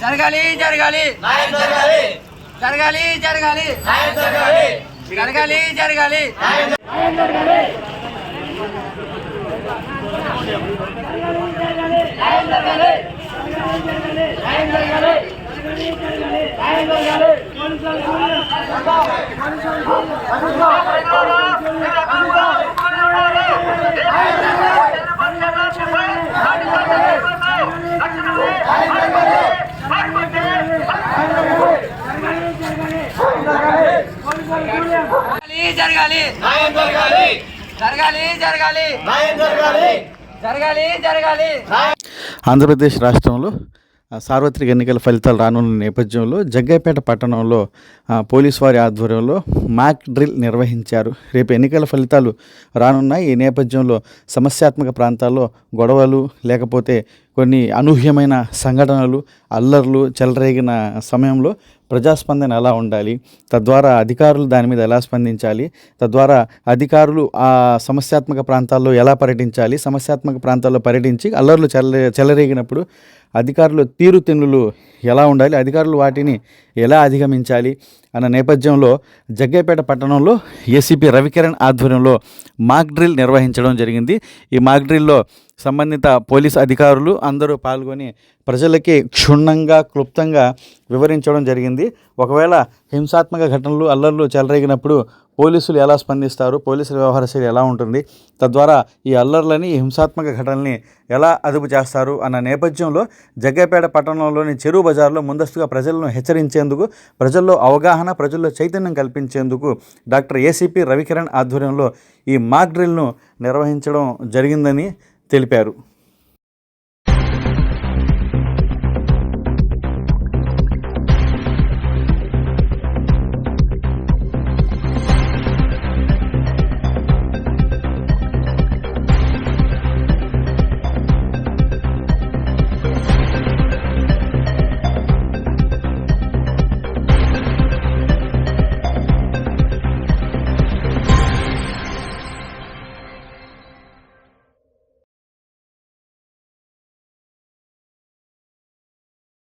జరగాలి జరగాలి జరగాలి జరగాలి జరగాలి జరగాలి జరగాలి జరగాలి. న్యాయం జరగాలి. జరగాలి జరగాలి. న్యాయం జరగాలి. జరగాలి జరగాలి. ఆంధ్రప్రదేశ్ రాష్ట్రంలో సార్వత్రిక ఎన్నికల ఫలితాలు రానున్న నేపథ్యంలో జగ్గైపేట పట్టణంలో పోలీసు వారి ఆధ్వర్యంలో మాక్ డ్రిల్ నిర్వహించారు. రేపు ఎన్నికల ఫలితాలు రానున్నాయి. ఈ నేపథ్యంలో సమస్యాత్మక ప్రాంతాల్లో గొడవలు లేకపోతే కొన్ని అనూహ్యమైన సంఘటనలు అల్లర్లు చెలరేగిన సమయంలో ప్రజాస్పందన ఎలా ఉండాలి? తద్వారా అధికారులు దాని మీద ఎలా స్పందించాలి? తద్వారా అధికారులు ఆ సమస్యాత్మక ప్రాంతాల్లో ఎలా పర్యటించాలి? సమస్యాత్మక ప్రాంతాల్లో పర్యటించి అల్లర్లు చెల చెలరేగినప్పుడు అధికారులు తీరుతెన్నులు ఎలా ఉండాలి? అధికారులు వాటిని ఎలా అధిగమించాలి అన్న నేపథ్యంలో జగ్గైపేట పట్టణంలో ఏసీపీ రవికిరణ్ ఆధ్వర్యంలో మాక్ డ్రిల్ నిర్వహించడం జరిగింది. ఈ మాక్ డ్రిల్లో సంబంధిత పోలీస్ అధికారులు అందరూ పాల్గొని ప్రజలకి క్షుణ్ణంగా క్లుప్తంగా వివరించడం జరిగింది. ఒకవేళ హింసాత్మక ఘటనలు అల్లర్లు చెలరేగినప్పుడు పోలీసులు ఎలా స్పందిస్తారు? పోలీసుల వ్యవహార శైలి ఎలా ఉంటుంది? తద్వారా ఈ అల్లర్లని ఈ హింసాత్మక ఘటనల్ని ఎలా అదుపు చేస్తారు? అన్న నేపథ్యంలో జగ్గైపేట పట్టణంలోని చెరువు బజార్లో ముందస్తుగా ప్రజలను హెచ్చరించేందుకు ప్రజల్లో అవగాహన ప్రజల్లో చైతన్యం కల్పించేందుకు డాక్టర్ ఏసీపీ రవికిరణ్ ఆధ్వర్యంలో ఈ మాక్ డ్రిల్ను నిర్వహించడం జరిగిందని తెలిపారు.